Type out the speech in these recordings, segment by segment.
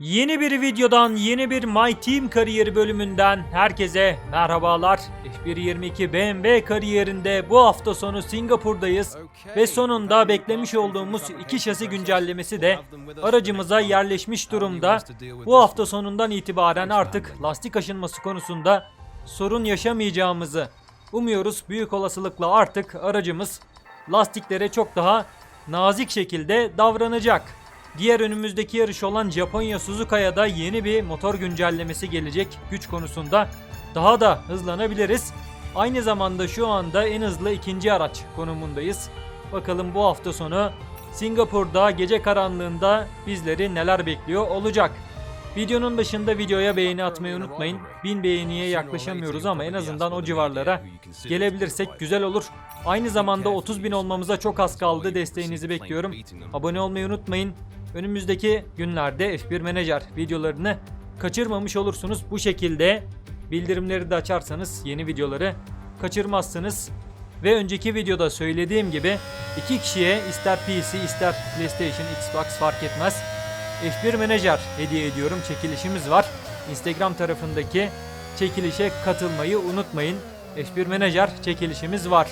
Yeni bir videodan, yeni bir My Team kariyeri bölümünden herkese merhabalar. F122 BMW kariyerinde bu hafta sonu Singapur'dayız ve sonunda beklemiş olduğumuz iki şasi güncellemesi de aracımıza yerleşmiş durumda. Bu hafta sonundan itibaren artık lastik aşınması konusunda sorun yaşamayacağımızı umuyoruz. Büyük olasılıkla artık aracımız lastiklere çok daha nazik şekilde davranacak. Diğer önümüzdeki yarış olan Japonya Suzuka'ya da yeni bir motor güncellemesi gelecek güç konusunda. Daha da hızlanabiliriz. Aynı zamanda şu anda en hızlı ikinci araç konumundayız. Bakalım bu hafta sonu Singapur'da gece karanlığında bizleri neler bekliyor olacak. Videonun başında videoya beğeni atmayı unutmayın. 1000 beğeniye yaklaşamıyoruz ama en azından o civarlara gelebilirsek güzel olur. Aynı zamanda 30 bin olmamıza çok az kaldı. Desteğinizi bekliyorum. Abone olmayı unutmayın. Önümüzdeki günlerde F1 Menajer videolarını kaçırmamış olursunuz. Bu şekilde bildirimleri de açarsanız yeni videoları kaçırmazsınız. Ve önceki videoda söylediğim gibi iki kişiye ister PC ister PlayStation, Xbox fark etmez. F1 Menajer hediye ediyorum. Çekilişimiz var. Instagram tarafındaki çekilişe katılmayı unutmayın. F1 Menajer çekilişimiz var.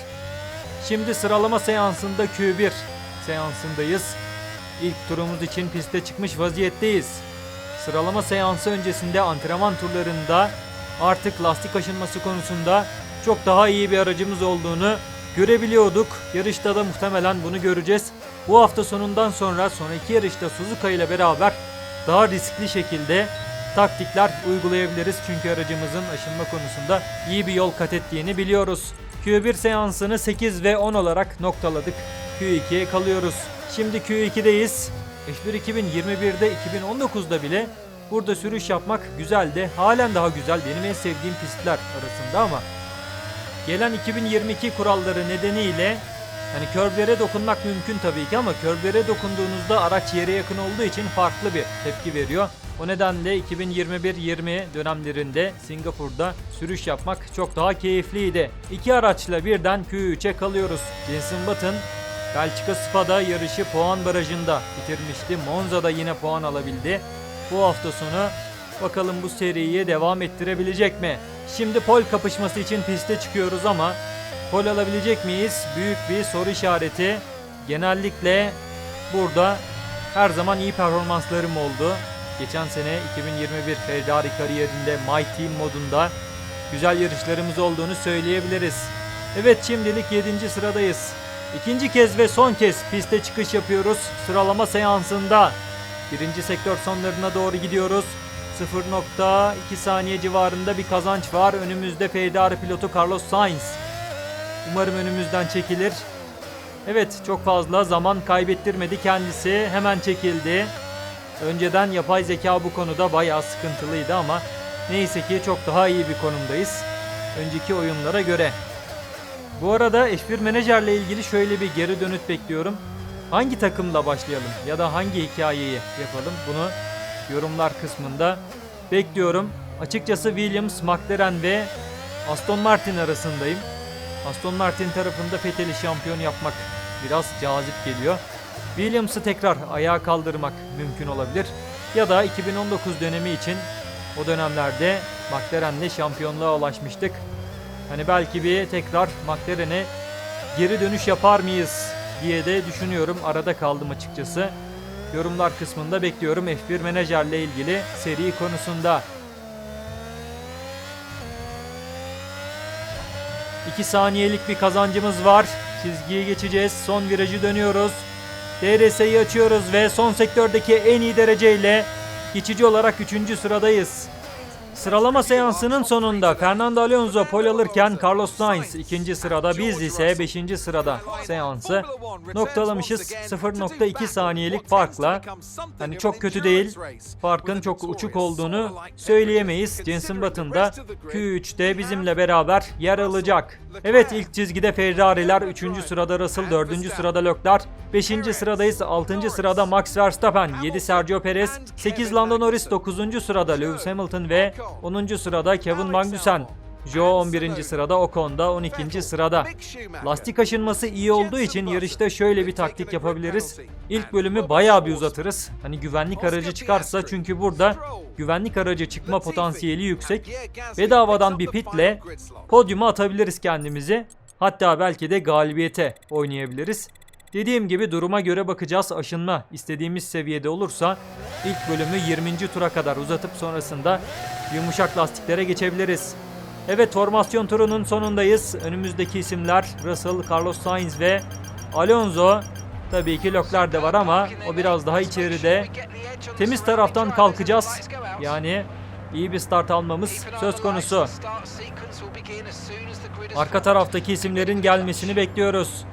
Şimdi sıralama seansında Q1 seansındayız. İlk turumuz için piste çıkmış vaziyetteyiz. Sıralama seansı öncesinde antrenman turlarında artık lastik aşınması konusunda çok daha iyi bir aracımız olduğunu görebiliyorduk. Yarışta da muhtemelen bunu göreceğiz. Bu hafta sonundan sonra sonraki yarışta Suzuka ile beraber daha riskli şekilde taktikler uygulayabiliriz. Çünkü aracımızın aşınma konusunda iyi bir yol kat ettiğini biliyoruz. Q1 seansını 8 ve 10 olarak noktaladık. Q2'ye kalıyoruz. Şimdi Q2'deyiz. F1 2021'de 2019'da bile burada sürüş yapmak güzeldi. Halen daha güzel. Benim en sevdiğim pistler arasında ama gelen 2022 kuralları nedeniyle hani körblere dokunmak mümkün tabii ki ama körblere dokunduğunuzda araç yere yakın olduğu için farklı bir tepki veriyor. O nedenle 2021-20 dönemlerinde Singapur'da sürüş yapmak çok daha keyifliydi. İki araçla birden Q3'e kalıyoruz. Jenson Button Belçika Spa'da yarışı puan barajında bitirmişti. Monza'da yine puan alabildi. Bu hafta sonu bakalım bu seriyi devam ettirebilecek mi? Şimdi pol kapışması için piste çıkıyoruz ama pol alabilecek miyiz? Büyük bir soru işareti. Genellikle burada her zaman iyi performanslarım oldu. Geçen sene 2021 Ferrari kariyerinde My Team modunda güzel yarışlarımız olduğunu söyleyebiliriz. Evet şimdilik 7. sıradayız. İkinci kez ve son kez piste çıkış yapıyoruz sıralama seansında. Birinci sektör sonlarına doğru gidiyoruz. 0.2 saniye civarında bir kazanç var. Önümüzde Ferrari pilotu Carlos Sainz. Umarım önümüzden çekilir. Evet çok fazla zaman kaybettirmedi kendisi. Hemen çekildi. Önceden yapay zeka bu konuda bayağı sıkıntılıydı ama neyse ki çok daha iyi bir konumdayız. Önceki oyunlara göre. Bu arada F1 menajerle ilgili şöyle bir geri dönüt bekliyorum. Hangi takımla başlayalım ya da hangi hikayeyi yapalım bunu yorumlar kısmında bekliyorum. Açıkçası Williams, McLaren ve Aston Martin arasındayım. Aston Martin tarafında Vettel'i şampiyon yapmak biraz cazip geliyor. Williams'ı tekrar ayağa kaldırmak mümkün olabilir. Ya da 2019 dönemi için o dönemlerde McLaren'le şampiyonluğa ulaşmıştık. Hani belki bir tekrar McLaren'e geri dönüş yapar mıyız diye de düşünüyorum. Arada kaldım açıkçası. Yorumlar kısmında bekliyorum F1 menajerle ilgili seri konusunda. 2 saniyelik bir kazancımız var. Çizgiyi geçeceğiz. Son virajı dönüyoruz. DRS'yi açıyoruz ve son sektördeki en iyi dereceyle geçici olarak 3. sıradayız. Sıralama seansının sonunda Fernando Alonso pol alırken Carlos Sainz ikinci sırada biz ise 5. sırada seansı noktalamışız 0.2 saniyelik farkla. Hani çok kötü değil. Farkın çok uçuk olduğunu söyleyemeyiz. Jenson Button da Q3'te bizimle beraber yer alacak. Evet ilk çizgide Ferrari'ler 3. sırada Russell, 4. sırada Leclerc, 5. sıradayız 6. sırada Max Verstappen, 7 Sergio Perez, 8 Lando Norris, 9. sırada Lewis Hamilton ve 10. sırada Kevin Magnussen. Joe 11. sırada, Ocon da 12. sırada. Lastik aşınması iyi olduğu için yarışta şöyle bir taktik yapabiliriz. İlk bölümü bayağı bir uzatırız. Hani güvenlik aracı çıkarsa çünkü burada güvenlik aracı çıkma potansiyeli yüksek. Bedavadan bir pitle podyuma atabiliriz kendimizi. Hatta belki de galibiyete oynayabiliriz. Dediğim gibi duruma göre bakacağız. Aşınma istediğimiz seviyede olursa ilk bölümü 20. tura kadar uzatıp sonrasında yumuşak lastiklere geçebiliriz. Evet formasyon turunun sonundayız. Önümüzdeki isimler Russell, Carlos Sainz ve Alonso. Tabii ki Leclerc de var ama o biraz daha içeride. Temiz taraftan kalkacağız. Yani iyi bir start almamız söz konusu. Arka taraftaki isimlerin gelmesini bekliyoruz.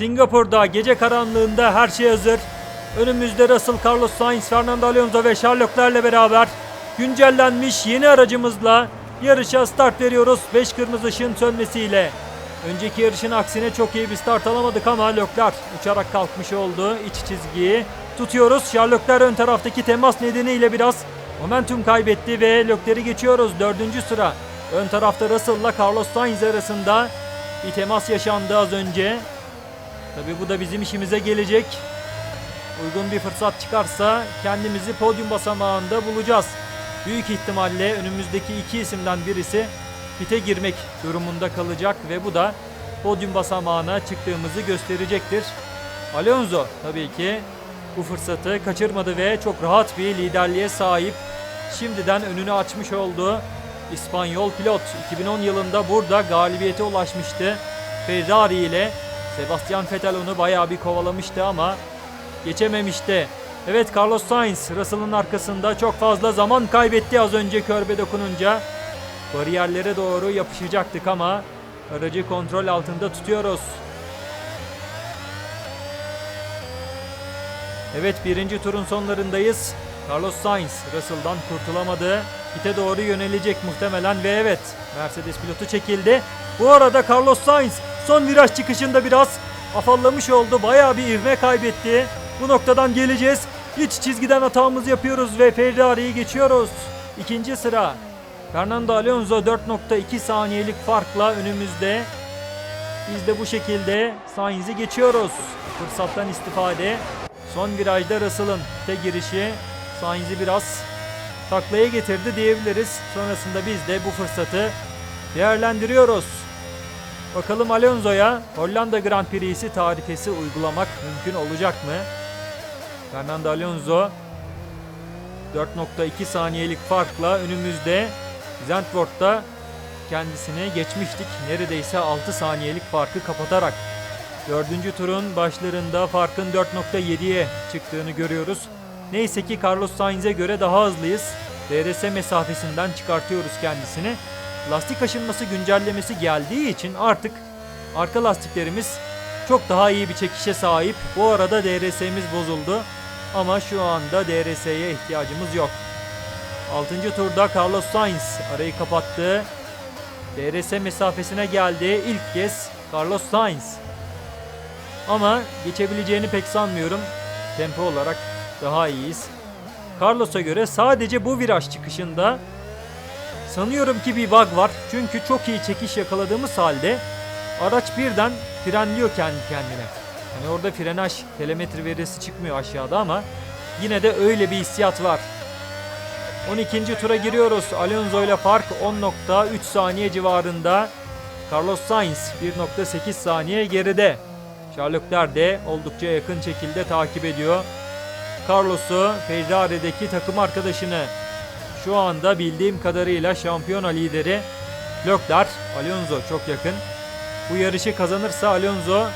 Singapur'da gece karanlığında her şey hazır. Önümüzde Russell, Carlos Sainz, Fernando Alonso ve Leclerc'le beraber güncellenmiş yeni aracımızla yarışa start veriyoruz 5 kırmızı ışığın sönmesiyle. Önceki yarışın aksine çok iyi bir start alamadık ama Leclerc uçarak kalkmış oldu. İç çizgiyi tutuyoruz. Leclerc ön taraftaki temas nedeniyle biraz momentum kaybetti ve Leclerc'i geçiyoruz. Dördüncü sıra. Ön tarafta Russell'la Carlos Sainz arasında bir temas yaşandı az önce. Tabi bu da bizim işimize gelecek. Uygun bir fırsat çıkarsa kendimizi podyum basamağında bulacağız. Büyük ihtimalle önümüzdeki iki isimden birisi pite girmek durumunda kalacak ve bu da podyum basamağına çıktığımızı gösterecektir. Alonso tabii ki bu fırsatı kaçırmadı ve çok rahat bir liderliğe sahip. Şimdiden önünü açmış oldu. İspanyol pilot 2010 yılında burada galibiyete ulaşmıştı. Ferrari ile Sebastian Vettel onu bayağı bir kovalamıştı ama geçememişti. Evet Carlos Sainz Russell'ın arkasında çok fazla zaman kaybetti az önce körbe dokununca. Bariyerlere doğru yapışacaktık ama aracı kontrol altında tutuyoruz. Evet birinci turun sonlarındayız. Carlos Sainz Russell'dan kurtulamadı. Pite doğru yönelecek muhtemelen ve evet Mercedes pilotu çekildi. Bu arada Carlos Sainz son viraj çıkışında biraz afallamış oldu. Bayağı bir ivme kaybetti. Bu noktadan geleceğiz. İç çizgiden hatamızı yapıyoruz ve Ferrari'yi geçiyoruz. İkinci sıra. Fernando Alonso 4.2 saniyelik farkla önümüzde. Biz de bu şekilde Sainz'i geçiyoruz. Fırsattan istifade. Son virajda Russell'ın te girişi Sainz'i biraz taklaya getirdi diyebiliriz. Sonrasında biz de bu fırsatı değerlendiriyoruz. Bakalım Alonso'ya Hollanda Grand Prix'si tarifesi uygulamak mümkün olacak mı? Fernando Alonso 4.2 saniyelik farkla önümüzde Zandvoort'ta kendisine geçmiştik. Neredeyse 6 saniyelik farkı kapatarak. Dördüncü turun başlarında farkın 4.7'ye çıktığını görüyoruz. Neyse ki Carlos Sainz'e göre daha hızlıyız. DRS mesafesinden çıkartıyoruz kendisini. Lastik aşınması güncellemesi geldiği için artık arka lastiklerimiz çok daha iyi bir çekişe sahip. Bu arada DRS'miz bozuldu. Ama şu anda DRS'ye ihtiyacımız yok. 6. turda Carlos Sainz arayı kapattı. DRS mesafesine geldi. İlk kez Carlos Sainz. Ama geçebileceğini pek sanmıyorum. Tempo olarak daha iyiyiz. Carlos'a göre sadece bu viraj çıkışında sanıyorum ki bir bug var. Çünkü çok iyi çekiş yakaladığımız halde araç birden frenliyor kendi kendine. Hani orada frenaj telemetre verisi çıkmıyor aşağıda ama yine de öyle bir hissiyat var. 12. tura giriyoruz. Alonso ile fark 10.3 saniye civarında. Carlos Sainz 1.8 saniye geride. Charles Leclerc de oldukça yakın şekilde takip ediyor. Carlos'u Ferrari'deki takım arkadaşını şu anda bildiğim kadarıyla şampiyona lideri Leclerc, Alonso çok yakın. Bu yarışı kazanırsa Alonso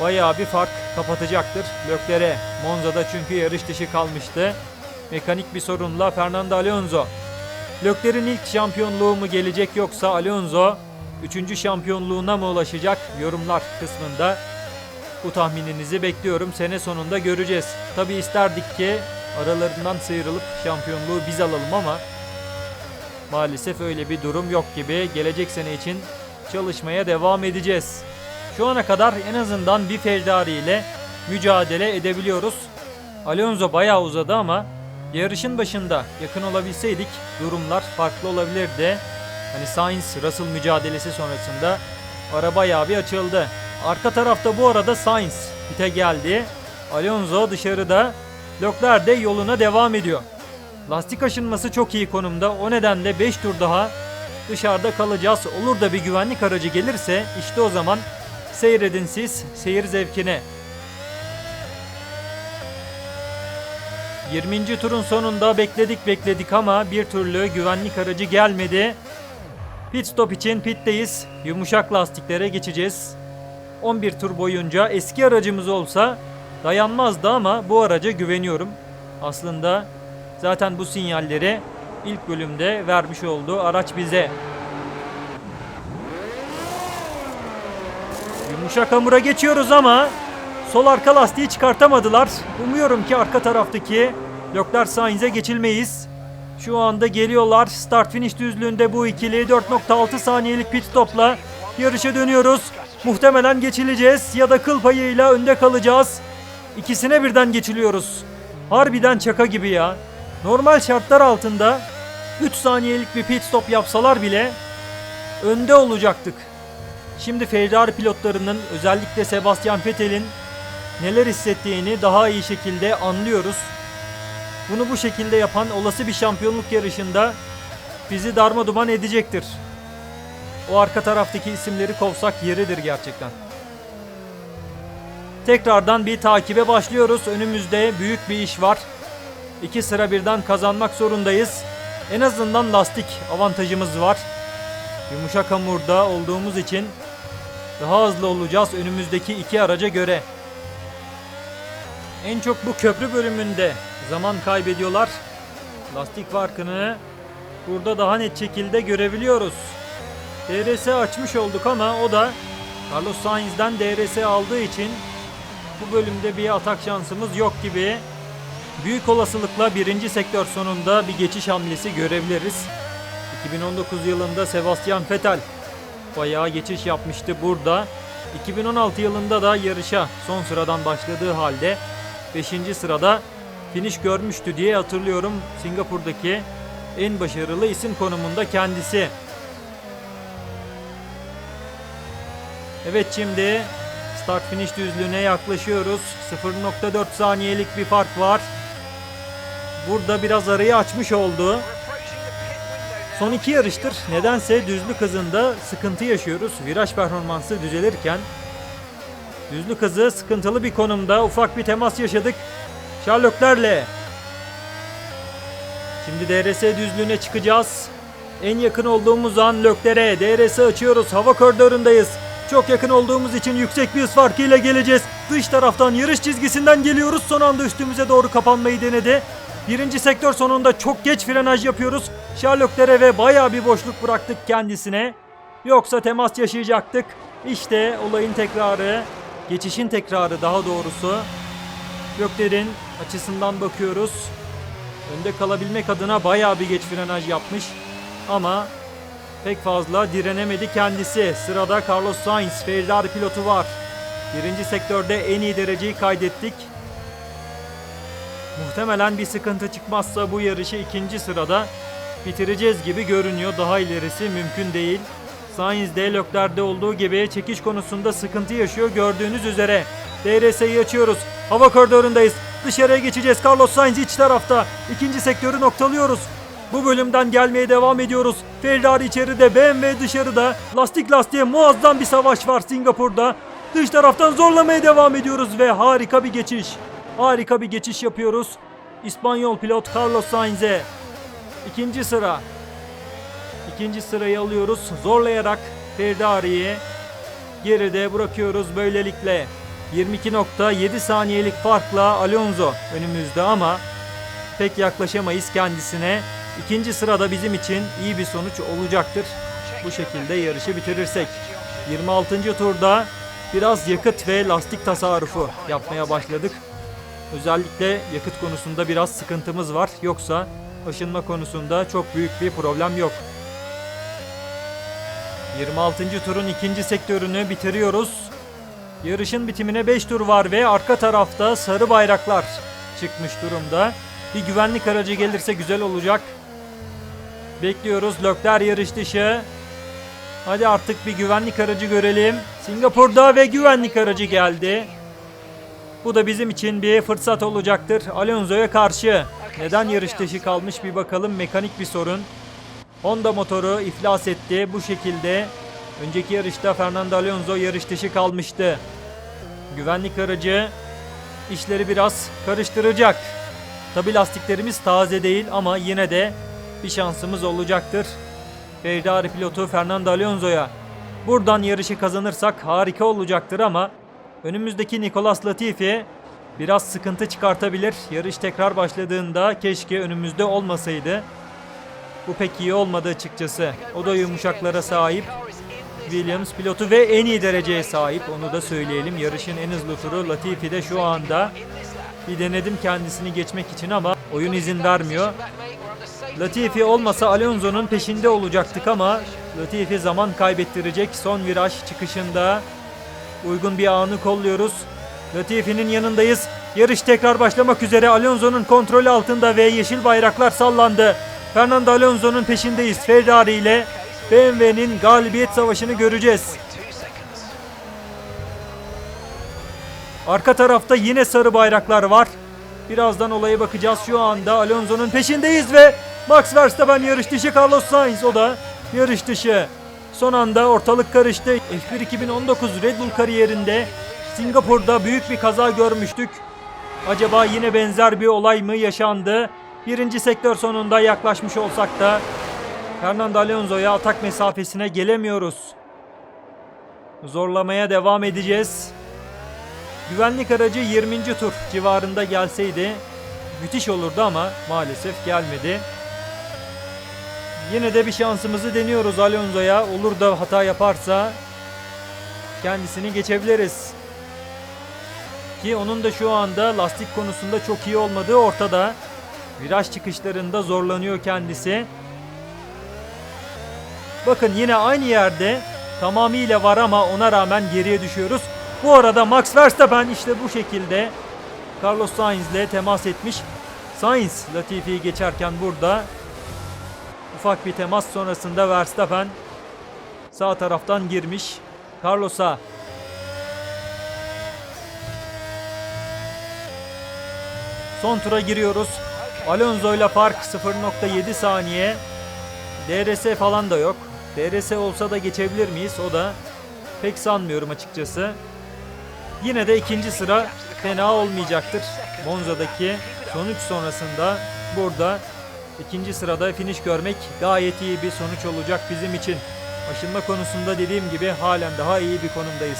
bayağı bir fark kapatacaktır Leclerc'e. Monza'da çünkü yarış dışı kalmıştı. Mekanik bir sorunla Fernando Alonso. Leclerc'in ilk şampiyonluğu mu gelecek yoksa Alonso 3. şampiyonluğuna mı ulaşacak yorumlar kısmında bu tahmininizi bekliyorum. Sene sonunda göreceğiz. Tabi isterdik ki aralarından sıyrılıp şampiyonluğu biz alalım ama maalesef öyle bir durum yok gibi. Gelecek sene için çalışmaya devam edeceğiz. Şu ana kadar en azından bir Ferrari ile mücadele edebiliyoruz. Alonso bayağı uzadı ama yarışın başında yakın olabilseydik durumlar farklı olabilirdi. Hani Sainz Russell mücadelesi sonrasında ara bayağı bir açıldı. Arka tarafta bu arada Sainz pite geldi. Alonso dışarıda. Leclerc de yoluna devam ediyor. Lastik aşınması çok iyi konumda. O nedenle 5 tur daha dışarıda kalacağız. Olur da bir güvenlik aracı gelirse işte o zaman seyredin siz seyir zevkine. 20. turun sonunda bekledik bekledik ama bir türlü güvenlik aracı gelmedi. Pit stop için pitteyiz. Yumuşak lastiklere geçeceğiz. 11 tur boyunca eski aracımız olsa dayanmazdı ama bu araca güveniyorum. Aslında zaten bu sinyalleri ilk bölümde vermiş olduğu araç bize. Yumuşak hamura geçiyoruz ama sol arka lastiği çıkartamadılar. Umuyorum ki arka taraftaki Leclerc Sainz'e geçilmeyiz. Şu anda geliyorlar. Start finish düzlüğünde bu ikili 4.6 saniyelik pit stopla yarışa dönüyoruz. Muhtemelen geçileceğiz ya da kıl payıyla önde kalacağız. İkisine birden geçiliyoruz. Harbiden çaka gibi ya. Normal şartlar altında 3 saniyelik bir pit stop yapsalar bile önde olacaktık. Şimdi Ferrari pilotlarının özellikle Sebastian Vettel'in neler hissettiğini daha iyi şekilde anlıyoruz. Bunu bu şekilde yapan olası bir şampiyonluk yarışında bizi darma duman edecektir. O arka taraftaki isimleri kovsak yeridir gerçekten. Tekrardan bir takibe başlıyoruz. Önümüzde büyük bir iş var. İki sıra birden kazanmak zorundayız. En azından lastik avantajımız var. Yumuşak hamurda olduğumuz için daha hızlı olacağız önümüzdeki iki araca göre. En çok bu köprü bölümünde zaman kaybediyorlar. Lastik farkını burada daha net şekilde görebiliyoruz. DRS açmış olduk ama o da Carlos Sainz'den DRS aldığı için bu bölümde bir atak şansımız yok gibi. Büyük olasılıkla birinci sektör sonunda bir geçiş hamlesi görebiliriz. 2019 yılında Sebastian Vettel bayağı geçiş yapmıştı burada. 2016 yılında da yarışa son sıradan başladığı halde 5. sırada finish görmüştü diye hatırlıyorum. Singapur'daki en başarılı isim konumunda kendisi. Evet şimdi start finish düzlüğüne yaklaşıyoruz. 0.4 saniyelik bir fark var. Burada biraz arayı açmış oldu. Son iki yarıştır nedense düzlük hızında sıkıntı yaşıyoruz. Viraj performansı düzelirken düzlük hızı sıkıntılı bir konumda. Ufak bir temas yaşadık. Sherlocklerle. Şimdi DRS düzlüğüne çıkacağız. En yakın olduğumuz an Lökler'e DRS açıyoruz. Hava koridorundayız. Çok yakın olduğumuz için yüksek bir hız farkıyla geleceğiz. Dış taraftan yarış çizgisinden geliyoruz. Son anda üstümüze doğru kapanmayı denedi. Birinci sektör sonunda çok geç frenaj yapıyoruz. Sherlock'lere ve bayağı bir boşluk bıraktık kendisine. Yoksa temas yaşayacaktık. İşte olayın tekrarı. Geçişin tekrarı daha doğrusu. Gökler'in açısından bakıyoruz. Önde kalabilmek adına bayağı bir geç frenaj yapmış. Ama pek fazla direnemedi kendisi. Sırada Carlos Sainz Ferrari pilotu var. Birinci sektörde en iyi dereceyi kaydettik. Muhtemelen bir sıkıntı çıkmazsa bu yarışı ikinci sırada bitireceğiz gibi görünüyor. Daha ilerisi mümkün değil. Sainz'de Leclerc'de olduğu gibi çekiş konusunda sıkıntı yaşıyor gördüğünüz üzere. DRS'yi açıyoruz. Hava koridorundayız. Dışarıya geçeceğiz. Carlos Sainz iç tarafta. İkinci sektörü noktalıyoruz. Bu bölümden gelmeye devam ediyoruz. Ferrari içeride, BMW dışarıda. Lastik lastiğe muazzam bir savaş var Singapur'da. Dış taraftan zorlamaya devam ediyoruz ve harika bir geçiş. Harika bir geçiş yapıyoruz. İspanyol pilot Carlos Sainz'e. İkinci sıra. İkinci sırayı alıyoruz. Zorlayarak Ferrari'yi geride bırakıyoruz böylelikle. 22.7 saniyelik farkla Alonso önümüzde ama pek yaklaşamayız kendisine. İkinci sırada bizim için iyi bir sonuç olacaktır. Bu şekilde yarışı bitirirsek. 26. turda biraz yakıt ve lastik tasarrufu yapmaya başladık. Özellikle yakıt konusunda biraz sıkıntımız var. Yoksa aşınma konusunda çok büyük bir problem yok. 26. turun ikinci sektörünü bitiriyoruz. Yarışın bitimine 5 tur var ve arka tarafta sarı bayraklar. çıkmış durumda. Bir güvenlik aracı gelirse güzel olacak. Bekliyoruz. Lökler yarış dışı. Hadi artık bir güvenlik aracı görelim. Singapur'da ve güvenlik aracı geldi. Bu da bizim için bir fırsat olacaktır. Alonso'ya karşı. Neden yarış dışı kalmış bir bakalım. Mekanik bir sorun. Honda motoru iflas etti. Bu şekilde önceki yarışta Fernando Alonso yarış dışı kalmıştı. Güvenlik aracı işleri biraz karıştıracak. Tabi lastiklerimiz taze değil ama yine de bir şansımız olacaktır. Ferrari pilotu Fernando Alonso'ya. Buradan yarışı kazanırsak harika olacaktır ama önümüzdeki Nicolas Latifi biraz sıkıntı çıkartabilir. Yarış tekrar başladığında keşke önümüzde olmasaydı. Bu pek iyi olmadı açıkçası. O da yumuşaklara sahip. Williams pilotu ve en iyi dereceye sahip. Onu da söyleyelim. Yarışın en hızlı turu Latifi de şu anda. Bir denedim kendisini geçmek için ama oyun izin vermiyor. Latifi olmasa Alonso'nun peşinde olacaktık ama Latifi zaman kaybettirecek. Son viraj çıkışında uygun bir anı kolluyoruz. Latifi'nin yanındayız. Yarış tekrar başlamak üzere. Alonso'nun kontrolü altında ve yeşil bayraklar sallandı. Fernando Alonso'nun peşindeyiz. Ferrari ile BMW'nin galibiyet savaşını göreceğiz. Arka tarafta yine sarı bayraklar var. Birazdan olaya bakacağız. Şu anda Alonso'nun peşindeyiz ve Max Verstappen yarış dışı Carlos Sainz o da yarış dışı. Son anda ortalık karıştı. F1 2019 Red Bull kariyerinde Singapur'da büyük bir kaza görmüştük. Acaba yine benzer bir olay mı yaşandı? Birinci sektör sonunda yaklaşmış olsak da Fernando Alonso'ya atak mesafesine gelemiyoruz. Zorlamaya devam edeceğiz. Güvenlik aracı 20. tur civarında gelseydi müthiş olurdu ama maalesef gelmedi. Yine de bir şansımızı deniyoruz Alonso'ya. Olur da hata yaparsa kendisini geçebiliriz. Ki onun da şu anda lastik konusunda çok iyi olmadığı ortada. Viraj çıkışlarında zorlanıyor kendisi. Bakın yine aynı yerde tamamıyla var ama ona rağmen geriye düşüyoruz. Bu arada Max Verstappen işte bu şekilde Carlos Sainz ile temas etmiş. Sainz Latifi'yi geçerken burada ufak bir temas sonrasında Verstappen sağ taraftan girmiş. Carlos'a Son tura giriyoruz. Alonso ile fark 0.7 saniye. DRS falan da yok. DRS olsa da geçebilir miyiz? O da pek sanmıyorum açıkçası. Yine de ikinci sıra fena olmayacaktır. Monza'daki sonuç sonrasında burada ikinci sırada finish görmek gayet iyi bir sonuç olacak bizim için. Aşınma konusunda dediğim gibi halen daha iyi bir konumdayız.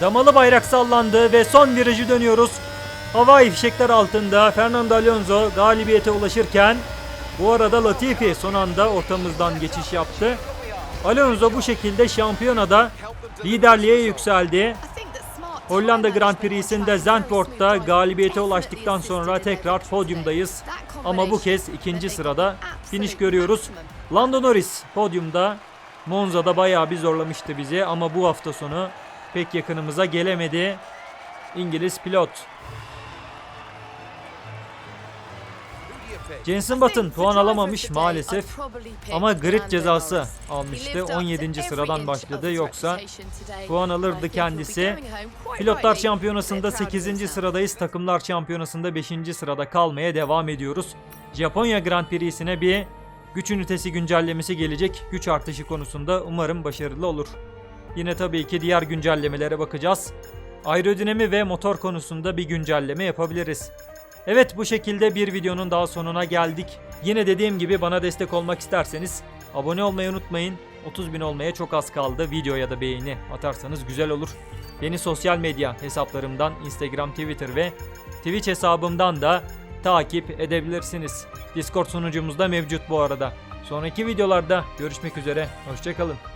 Damalı bayrak sallandı ve son virajı dönüyoruz. Havai fişekler altında Fernando Alonso galibiyete ulaşırken bu arada Latifi son anda ortamızdan geçiş yaptı. Alonso bu şekilde şampiyonada liderliğe yükseldi. Hollanda Grand Prix'sinde Zandvoort'ta galibiyete ulaştıktan sonra tekrar podyumdayız. Ama bu kez ikinci sırada finish görüyoruz. Lando Norris podyumda. Monza'da bayağı bir zorlamıştı bizi ama bu hafta sonu pek yakınımıza gelemedi. İngiliz pilot. Jenson Button puan alamamış maalesef ama grid cezası almıştı. 17. sıradan başladı yoksa puan alırdı kendisi. Pilotlar şampiyonasında 8. sıradayız. Takımlar şampiyonasında 5. sırada kalmaya devam ediyoruz. Japonya Grand Prix'sine bir güç ünitesi güncellemesi gelecek. Güç artışı konusunda umarım başarılı olur. Yine tabii ki diğer güncellemelere bakacağız. Aerodinami ve motor konusunda bir güncelleme yapabiliriz. Evet bu şekilde bir videonun daha sonuna geldik. Yine dediğim gibi bana destek olmak isterseniz abone olmayı unutmayın. 30 bin olmaya çok az kaldı. Video ya da beğeni atarsanız güzel olur. Beni sosyal medya hesaplarımdan Instagram, Twitter ve Twitch hesabımdan da takip edebilirsiniz. Discord sunucumuzda mevcut bu arada. Sonraki videolarda görüşmek üzere. Hoşçakalın.